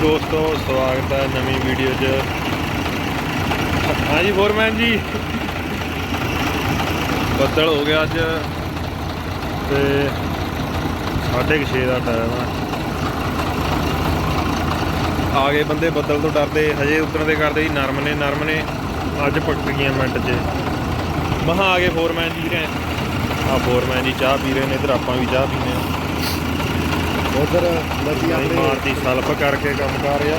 ਦੋਸਤੋ, ਸਵਾਗਤ ਹੈ ਨਵੀਂ ਵੀਡੀਓ 'ਚ। ਹਾਂਜੀ ਫੋਰਮੈਨ ਜੀ। ਬੱਦਲ ਹੋ ਗਿਆ ਅੱਜ। ਤੇ 6:30 ਦਾ ਟਾਈਮ ਹੈ ਆ ਗਏ ਬੰਦੇ ਬੱਦਲ ਤੋਂ ਡਰਦੇ। ਹਜੇ ਉਤਰਨ ਦੇ ਕਰਦੇ ਜੀ ਨਰਮ ਨੇ ਨਰਮ ਨੇ। ਅੱਜ ਪੱਕ ਗਈਆਂ ਮਿੰਟ 'ਚ। ਮਹਾ ਆ ਗਏ ਫੋਰਮੈਨ ਜੀ ਨੇ। ਆ ਫੋਰਮੈਨ ਜੀ ਚਾਹ ਪੀ ਰਹੇ ਨੇ, ਇਧਰ ਆਪਾਂ ਵੀ ਚਾਹ ਪੀਨੇ ਆ ਉਧਰ ਨਦੀਆਂ ਨਹੀਂ ਮਾਰਦੀ ਸਲਫ ਕਰਕੇ ਕੰਮ ਕਰ ਰਿਹਾ।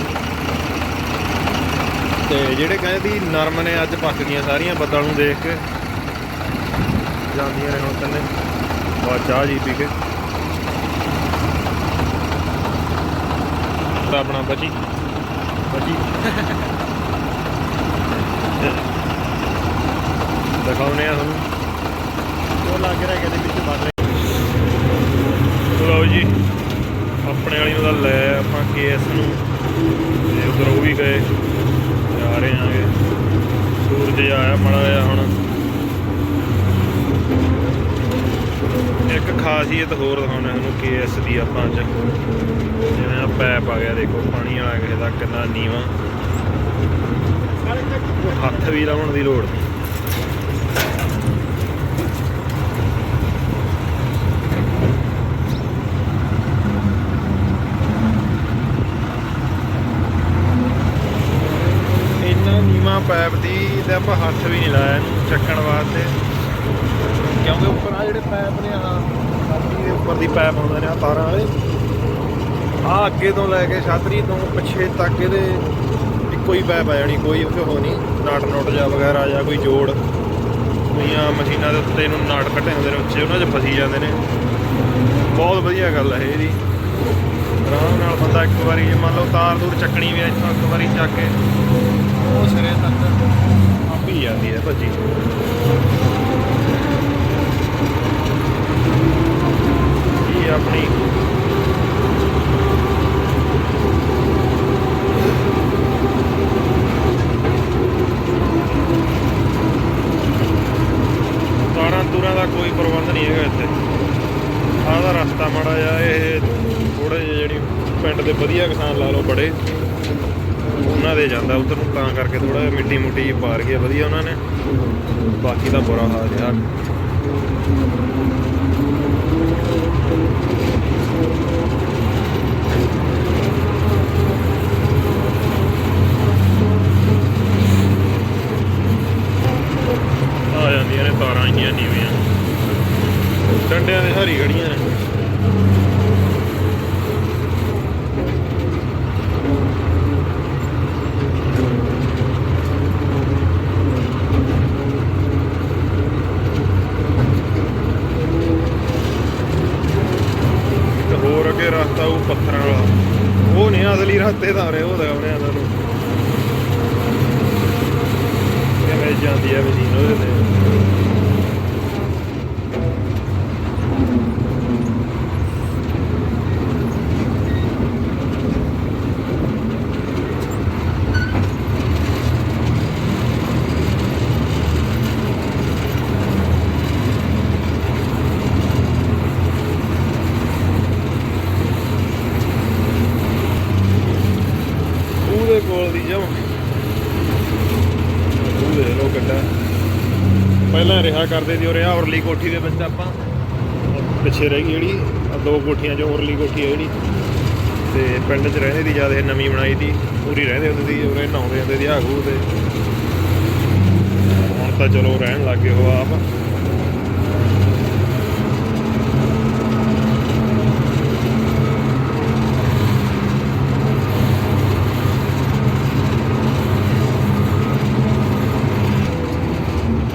ਤੇ ਜਿਹੜੇ ਕਹਿੰਦੇ ਸੀ ਨਰਮ ਨੇ ਅੱਜ ਪੱਕ ਗਈਆਂ ਸਾਰੀਆਂ ਬੱਦਲ ਨੂੰ ਦੇਖ ਕੇ। ਜਾਂਦੀਆਂ ਨੇ ਹੁਣ ਤੰਨੇ ਬਾ ਚਾਹ ਜੀ ਪੀ ਕੇ। ਤਾਂ ਆਪਣਾ ਬਚੀ। ਬਚੀ। ਦਿਖਾਉਨੇ ਆ ਤੁਹਾਨੂੰ। ਉਹ ਲੱਗ ਰਿਹਾ ਕਿ ਵਿੱਚ ਵੱਧ ਲਓ ਜੀ। ਆਪਣੇ ਵਾਲੀ ਉਹਦਾ ਲੈ ਆਪਾਂ ਕੇਐਸ ਨੂੰ। ਤੇ ਉਧਰ ਉਹ ਵੀ ਗਏ। ਜਾ ਰਹੇ ਆਂਗੇ ਸੂਰਜ ਆਇਆ ਮੜਾ ਆ ਹੁਣ। ਇੱਕ ਖਾਸੀਅਤ ਹੋਰ ਦਿਖਾਉਣਾ ਤੁਹਾਨੂੰ ਕੇਐਸ ਦੀ ਆਪਾਂ ਅੱਜ। ਜਿਵੇਂ ਆ ਪੈਪ ਆ ਗਿਆ, ਦੇਖੋ ਪਾਣੀ ਵਾਲਾ ਕਿਸੇ ਦਾ ਕਿੰਨਾ ਨੀਵਾ। ਹੱਥ ਵੀ ਲਾਉਣ ਦੀ ਲੋੜ ਨਹੀਂ ਇੰਨਾ ਨੀਵਾਂ ਪੈਪ ਦੀ ਤੇ ਆਪਾਂ ਹੱਥ ਵੀ ਨਹੀਂ ਲਾਇਆ ਇਹਨੂੰ ਚੱਕਣ ਵਾਸਤੇ ਕਿਉਂਕਿ ਉੱਪਰ ਆ ਜਿਹੜੇ ਪੈਪ ਨੇ ਆ ਛਾਤਰੀ ਦੇ ਉੱਪਰ ਦੀ ਪੈਪ ਹੁੰਦੇ ਨੇ ਆ ਤਾਰਾਂ ਵਾਲੇ ਆ ਅੱਗੇ ਤੋਂ ਲੈ ਕੇ ਛਾਤਰੀ ਤੋਂ ਪਿੱਛੇ ਤੱਕ ਇਹਦੇ ਇੱਕੋ ਹੀ ਪੈਪ ਆ ਜਾਣੀ, ਕੋਈ ਉਹ ਨਹੀਂ। ਨਾਟ ਨੁੱਟ ਜਾਂ ਵਗੈਰਾ ਜਾਂ ਕੋਈ ਜੋੜ ਹੋਈਆਂ ਮਸ਼ੀਨਾਂ ਦੇ ਉੱਤੇ ਇਹਨੂੰ ਨਾਟ ਕੱਢੇ ਹੁੰਦੇ ਨੇ, ਉੱਚੇ ਉਹਨਾਂ 'ਚ ਫਸੀ ਜਾਂਦੇ ਨੇ। ਬਹੁਤ ਵਧੀਆ ਗੱਲ ਹੈ ਇਹਦੀ। ਆਰਾਮ ਨਾਲ ਬੰਦਾ ਇੱਕ ਵਾਰੀ, ਜੇ ਮੰਨ ਲਓ ਤਾਰ ਦੂਰ ਚੱਕਣੀ ਵੀ ਇੱਥੋਂ ਇੱਕ ਵਾਰੀ ਚੱਕ ਕੇ, ਉਹ ਸਿਰੇ ਤੱਕ ਆਪ ਹੀ ਜਾਂਦੀ ਹੈ ਭੱਜੀ ਇਹ ਆਪਣੀ ਤਾਰਾਂ ਤੂਰਾਂ ਦਾ ਕੋਈ ਪ੍ਰਬੰਧ ਨਹੀਂ ਹੈਗਾ ਇੱਥੇ ਆਹ ਦਾ ਰਸਤਾ ਮਾੜਾ ਜਿਹਾ, ਇਹ ਥੋੜੇ ਜਿਹੇ ਜਿਹੜੀ ਪਿੰਡ ਦੇ ਵਧੀਆ ਕਿਸਾਨ ਲਾ ਲਓ ਬੜੇ, ਉਹਨਾਂ ਦੇ ਜਾਂਦਾ ਉਧਰ ਨੂੰ, ਤਾਂ ਕਰਕੇ ਥੋੜਾ ਜਿਹਾ ਮਿੱਟੀ ਮੁੱਟੀ ਜਿਹੀ ਪਾਰ ਗਿਆ ਵਧੀਆ ਉਹਨਾਂ ਨੇ। ਬਾਕੀ ਦਾ ਬੁਰਾ ਹਾਲ ਯਾਰ ਆ ਜਾਂਦੀਆਂ ਨੇ ਤਾਰਾਂ ਇੰਨੀਆਂ ਨੀਵੀਆਂ ਡੰਡਿਆਂ ਦੇ ਹਰੀ ਖੜੀਆਂ ਨੇ ਇੱਕ ਹੋਰ ਅੱਗੇ ਰਸਤਾ ਉਹ ਪੱਥਰਾਂ ਵਾਲਾ ਉਹ ਨਹੀਂ ਅਸਲੀ ਰਸਤੇ ਦਾ ਰਹੇ ਉਹ ਦਿਖਾਉਣੇ ਆ ਤੁਹਾਨੂੰ ਕਿਵੇਂ ਜਾਂਦੀ ਹੈ ਮਸ਼ੀਨ ਉਹਦੇ ਤੇ ਉਹਦੇ ਕੋਲ ਦੀ ਜਾਵਾਂ ਉਹ ਦੇ ਲੋ ਕੱਡਾ ਪਹਿਲਾਂ ਰਿਹਾ ਕਰਦੇ ਸੀ ਉਹ ਰਿਹਾ ਉਰਲੀ ਕੋਠੀ ਦੇ ਵਿੱਚ ਆਪਾਂ। ਪਿੱਛੇ ਰਹਿ ਗਈ ਜਿਹੜੀ ਦੋ ਕੋਠੀਆਂ ਚੋਂ ਉਰਲੀ ਕੋਠੀ ਹੈ ਜਿਹੜੀ। ਤੇ ਪਿੰਡ 'ਚ ਰਹਿੰਦੇ ਦੀ ਜ਼ਿਆਦਾ ਨਵੀਂ ਬਣਾਈ ਦੀ ਪੂਰੀ ਰਹਿੰਦੇ ਹੁੰਦੇ ਸੀ, ਉਰੇ ਨਹਾਉਂਦੇ ਹੁੰਦੇ ਸੀ ਆਗੂ ਤੇ। ਹੁਣ ਤਾਂ ਚਲੋ ਰਹਿਣ ਲੱਗ ਗਏ ਉਹ ਆਪ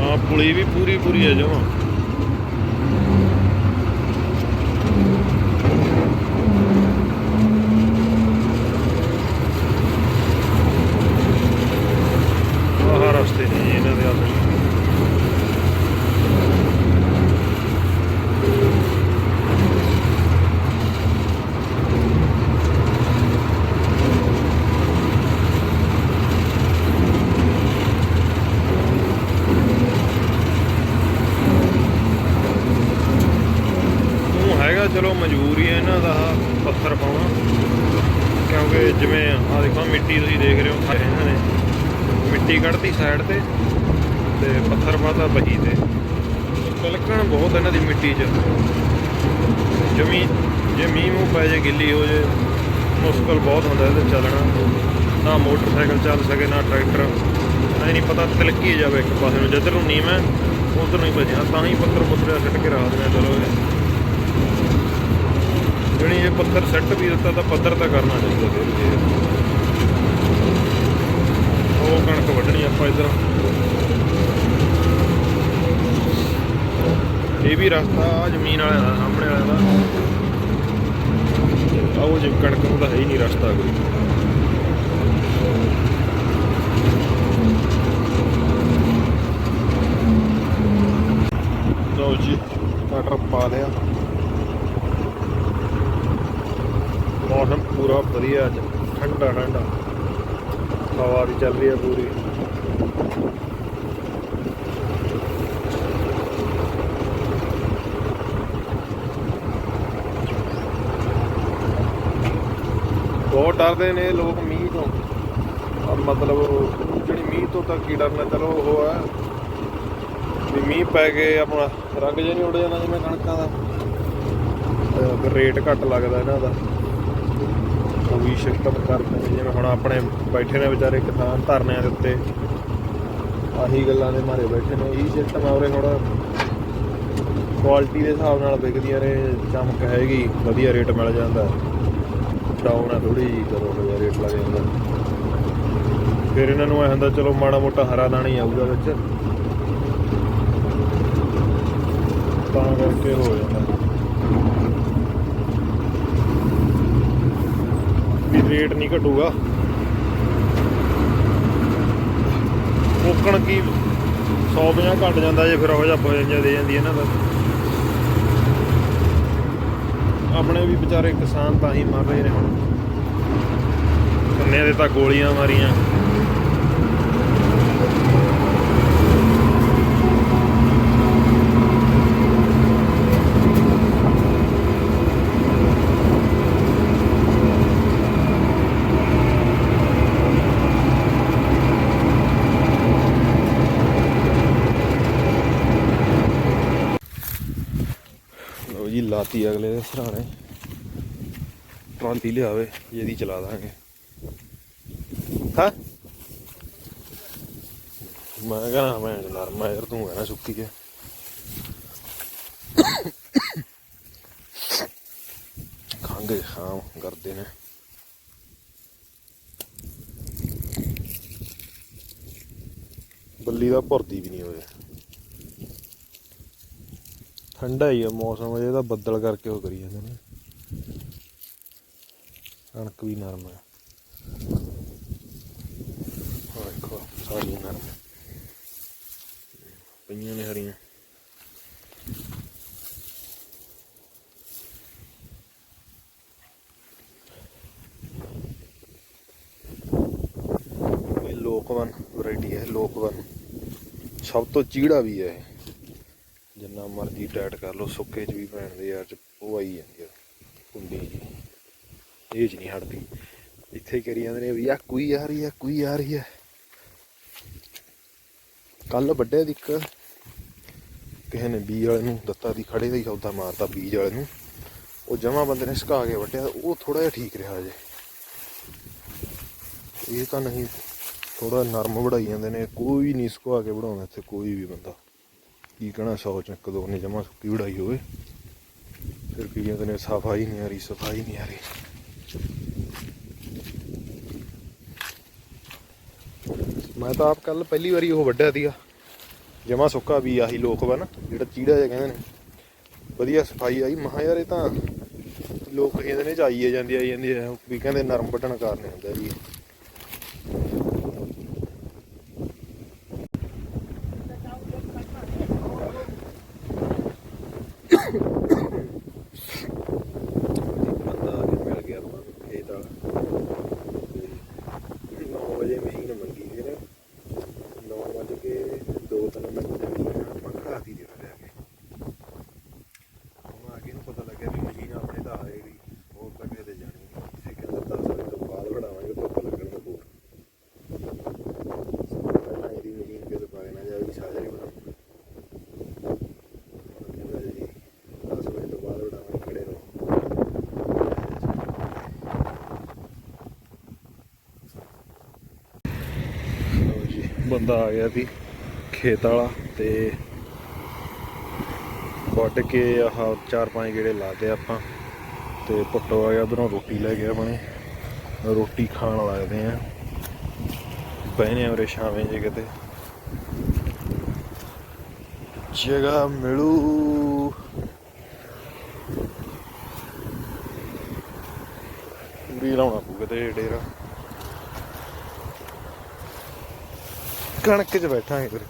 ਹਾਂ ਪੁਲੀ ਵੀ ਪੂਰੀ ਪੂਰੀ ਚਲੋ ਮਜਬੂਰੀ ਹੈ ਇਹਨਾਂ ਦਾ ਪੱਥਰ ਪਾਉਣਾ। ਕਿਉਂਕਿ ਜਿਵੇਂ ਆ ਦੇਖੋ, ਮਿੱਟੀ ਤੁਸੀਂ ਦੇਖ ਰਹੇ ਹੋ ਇਹਨਾਂ ਨੇ ਮਿੱਟੀ ਕੱਢਤੀ ਸਾਈਡ ਤੇ ਤੇ ਪੱਥਰ ਪਾਤਾ ਬਹੀ ਤੇ। ਤਿਲਕਣ ਬਹੁਤ ਇਹਨਾਂ ਦੀ ਮਿੱਟੀ 'ਚ। ਜਮੀ ਜੇ ਮੀਂਹ ਮੂੰਹ ਪੈ ਜੇ, ਗਿੱਲੀ ਹੋ ਜੇ, ਮੁਸ਼ਕਲ ਬਹੁਤ ਹੁੰਦਾ ਇਹਦੇ ਚੱਲਣਾ। ਨਾ ਮੋਟਰਸਾਈਕਲ ਚੱਲ ਸਕੇ, ਨਾ ਟਰੈਕਟਰ। ਐ ਨਹੀਂ ਪਤਾ ਤਿਲਕੀ ਜਾਵੇ ਇੱਕ ਪਾਸੇ ਨੂੰ, ਜਿੱਧਰ ਨੂੰ ਨੀਮ ਹੈ, ਉਧਰ ਨੂੰ ਹੀ ਭਜਿਆ ਤਾਂ ਹੀ ਪੱਥਰ ਪੁੱਤਰਿਆ ਸਿੱਟ ਕੇ ਰਾਤ ਨੇ ਚਲੋ ਇਹ ਜਿਹੜੀ ਇਹ ਪੱਥਰ ਸੈੱਟ ਵੀ ਦਿੱਤਾ ਤਾਂ ਪੱਧਰ ਤਾਂ ਕਰਨਾ ਚਾਹੀਦਾ ਫਿਰ ਉਹ ਕਣਕ ਵੱਢਣੀ ਆਪਾਂ ਇਧਰ। ਇਹ ਵੀ ਰਸਤਾ ਆ, ਜ਼ਮੀਨ ਵਾਲਿਆਂ ਦਾ, ਸਾਹਮਣੇ ਵਾਲਿਆਂ ਦਾ। ਆਹ ਉਹ ਕਣਕ ਨੂੰ ਤਾਂ ਹੈ ਹੀ ਨਹੀਂ ਰਸਤਾ ਕੋਈ। ਲਓ ਜੀ ਮਟਰ ਪਾ ਲਿਆ ਮੌਸਮ ਪੂਰਾ ਵਧੀਆ ਅੱਜ, ਠੰਡਾ ਠੰਡਾ। ਹਵਾ ਦੀ ਚੱਲ ਰਹੀ ਹੈ ਪੂਰੀ। ਬਹੁਤ ਡਰਦੇ ਨੇ ਲੋਕ ਮੀਂਹ ਤੋਂ। ਮਤਲਬ ਜਿਹੜੀ ਮੀਂਹ ਤੋਂ ਤਾਂ ਕੀ ਡਰਨਾ, ਚਲੋ ਉਹ ਹੈ। ਵੀ ਮੀਂਹ ਪੈ ਕੇ ਆਪਣਾ ਰੰਗ ਜਿਹਾ ਨਹੀਂ ਉੱਡ ਜਾਣਾ ਜਿਵੇਂ ਕਣਕਾਂ ਦਾ। ਫਿਰ ਰੇਟ ਘੱਟ ਲੱਗਦਾ ਇਹਨਾਂ ਦਾ। ਉਹ ਵੀ ਸਿਸਟਮ ਕਰਦੇ ਨੇ। ਜਿਵੇਂ ਹੁਣ ਆਪਣੇ ਬੈਠੇ ਨੇ ਵਿਚਾਰੇ ਕਿਸਾਨ ਧਰਨਿਆਂ ਦੇ ਉੱਤੇ। ਆਹੀ ਗੱਲਾਂ ਦੇ ਮਾਰੇ ਬੈਠੇ ਨੇ। ਇਹੀ ਸਿਸਟਮ ਆ ਉਰੇ ਹੁਣ। ਕੁਆਲਿਟੀ ਦੇ ਹਿਸਾਬ ਨਾਲ ਵਿਕਦੀਆਂ ਨੇ। ਚਮਕ ਹੈਗੀ, ਵਧੀਆ ਰੇਟ ਮਿਲ ਜਾਂਦਾ। ਡਾਊਨ ਆ ਥੋੜੀ ਜੀ ਕਰੋ ਜਿਹਾ ਰੇਟ ਲੱਗ ਜਾਂਦਾ। ਫਿਰ ਇਹਨਾਂ ਨੂੰ ਐ ਹੁੰਦਾ, ਚਲੋ ਮਾੜਾ ਮੋਟਾ ਹਰਾ ਦਾਣਾ ਹੀ ਆਊਗਾ ਵਿੱਚ। ਤਾਂ ਕਰਕੇ ਹੋ ਜਾਂਦਾ ਵੀ ਰੇਟ ਨਹੀਂ ਘਟੂਗਾ। ਕੋਕਣ ਕੀ 150 ਘਟ ਜਾਂਦਾ ਜੇ ਫਿਰ ਉਹ ਜਿਹਾ ਵਜਨ ਦੇ ਜਾਂਦੀ ਇਹਨਾਂ ਦਾ ਆਪਣੇ ਵੀ ਵਿਚਾਰੇ ਕਿਸਾਨ ਤਾਂ ਹੀ ਮਰ ਰਹੇ ਨੇ ਹੁਣ। ਕੰਨੇ ਦੇ ਤਾਂ ਗੋਲੀਆਂ ਮਾਰੀਆਂ ਲਓ ਜੀ ਲਾਤੀ ਅਗਲੇ ਦੇ ਸਰਾਣੇ। ਟਰਾਲੀ ਲਿਆਵੇ ਜਿਹਦੀ ਚਲਾ ਦਾਂਗੇ। ਹਾਂ? ਮੈਂ ਕਹਣਾ ਮੈਂ ਨਰਮਾ ਯਾਰ, ਤੂੰ ਕਹਿਣਾ ਸੁੱਕੀ ਕੇ ਖਾਂਗੇ, ਖਾਮ, ਕਰਦੇ ਨੇ। ਬੱਲੀ ਦਾ ਭਰਦੀ ਵੀ ਨਹੀਂ ਹੋਇਆ। ਠੰਡਾ ਹੀ ਆ ਮੌਸਮ, ਅਜੇ ਤਾਂ ਬੱਦਲ ਕਰਕੇ ਉਹ ਕਰੀ ਜਾਂਦੇ ਨੇ। ਕਣਕ ਵੀ ਨਰਮ ਹੈ ਆਹ ਦੇਖੋ ਸਾਰੀ ਨਰਮ ਪਈਆਂ ਨੇ ਹਰੀਆਂ। ਇਹ ਲੋਕਵਨ ਵੈਰਾਈਟੀ ਹੈ ਲੋਕਵਨ ਸਭ ਤੋਂ ਚੀੜਾ ਵੀ ਹੈ ਇਹ। ਮਰਜ਼ੀ ਟਾਈਟ ਕਰ ਲਓ, ਸੁੱਕੇ ਚ ਵੀ ਪੈਣ ਦੇ ਯਾਰ ਉਹ ਆਈ ਜਾਂਦੀ ਆ, ਕੁੰਡੀ ਜੀ। ਇਹ ਚ ਨਹੀਂ ਹਟਦੀ। ਇੱਥੇ ਕਰੀ ਜਾਂਦੇ ਨੇ ਵੀ ਆ ਕੋਈ ਆ ਰਹੀ ਆ, ਕੋਈ ਆ ਰਹੀ ਆ। ਕੱਲ ਵੱਡੇ ਦੀ ਇੱਕ, ਕਿਸੇ ਨੇ ਬੀਜ ਵਾਲੇ ਨੂੰ ਦਿੱਤਾ ਦੀ ਖੜੇ ਦਾ ਹੀ ਸੌਦਾ ਮਾਰਤਾ ਬੀਜ ਵਾਲੇ ਨੂੰ। ਉਹ ਜਮਾ ਬੰਦੇ ਨੇ ਸੁਕਾ ਕੇ ਵੱਟਿਆ ਉਹ ਥੋੜਾ ਜਿਹਾ ਠੀਕ ਰਿਹਾ ਜੇ ਇਹ ਤਾਂ ਨਹੀਂ ਥੋੜਾ ਨਰਮ ਵੜਾਈ ਜਾਂਦੇ ਨੇ, ਕੋਈ ਨਹੀਂ ਸੁਕਾ ਕੇ ਵੜਾਉਂਦਾ ਇੱਥੇ ਕੋਈ ਵੀ ਬੰਦਾ। ਕੀ ਕਹਣਾ, ਸੌ ਚ ਇੱਕ ਦੋ ਨੇ ਜਮਾ ਸੁੱਕੀ ਉਡਾਈ ਹੋਵੇ। ਫਿਰ ਕੀ ਕਹਿੰਦੇ ਨੇ, ਸਫ਼ਾਈ ਨਹੀਂ ਆ ਰਹੀ, ਸਫ਼ਾਈ ਨਹੀਂ ਆ ਰਹੀ। ਮੈਂ ਤਾਂ ਆਪ ਕੱਲ ਪਹਿਲੀ ਵਾਰੀ ਉਹ ਵੱਢਿਆ ਸੀਗਾ। ਜਮਾ ਸੁੱਕਾ ਵੀ ਆਹੀ ਲੋਕ ਵਾ ਨਾ, ਜਿਹੜਾ ਚੀੜਾ ਜਿਹਾ ਕਹਿੰਦੇ ਨੇ। ਵਧੀਆ ਸਫ਼ਾਈ ਆਈ। ਮਹਾ ਯਾਰ ਇਹ ਤਾਂ ਲੋਕ ਕਹਿੰਦੇ ਨੇ ਚਾਈਏ ਜਾਂਦੀ, ਆਈ ਜਾਂਦੀ ਹੈ ਵੀ ਕਹਿੰਦੇ ਨਰਮ ਵੱਢਣ ਕਾਰਨ ਹੁੰਦਾ ਜੀ ਬੰਦਾ ਆ ਕੇ ਮਿਲ ਗਿਆ ਆਪਾਂ ਨੂੰ ਖੇਤ ਵਾਲਾ ਤੇ 9 ਵਜੇ ਮੀਂਹ ਨੇ ਮੰਗੀ ਸੀ ਨਾ 9 ਵਜੇ ਕੇ 2-3 ਮਿੰਟ ਦੇ ਮੀਂਹ ਆਪਾਂ ਘਾਤੀ ਦੇ ਲਿਆ ਕੇ ਹੁਣ ਆ ਕੇ ਨੂੰ ਪਤਾ ਲੱਗਿਆ ਵੀ ਮਸ਼ੀਨ ਆਪਣੇ ਤਾਂ ਆਏਗੀ ਹੋਰ ਤਾਂ ਕਿਤੇ ਜਾਣੀ ਨਹੀਂ ਇਸੇ ਕਹਿੰਦਾ 10 ਵਜੇ ਤੋਂ ਬਾਅਦ ਵੜਾਵਾਂਗੇ ਤੋਂ ਬੰਦਾ ਆ ਗਿਆ ਸੀ, ਖੇਤ ਵਾਲਾ ਤੇ ਵੱਢ ਕੇ ਆਹ ਚਾਰ ਪੰਜ ਗੇੜੇ ਲਾਤੇ ਆਪਾਂ ਤੇ ਪੁੱਟੋ ਆ ਗਿਆ ਉਧਰੋਂ ਰੋਟੀ ਲੈ ਗਿਆ ਬਣੇ ਰੋਟੀ ਖਾਣ ਲੱਗਦੇ ਆ ਬਹਿਨੇ ਉਰੇ ਸ਼ਾਵੇਂ ਜੇ ਕਿਤੇ। ਜਗ੍ਹਾ ਮਿਲੂ। ਵੀ ਲਾਉਣਾ ਪਊ ਕਿਤੇ ਡੇਰਾ। ਕਣਕ 'ਚ ਬੈਠਾਂਗੇ ਫਿਰ।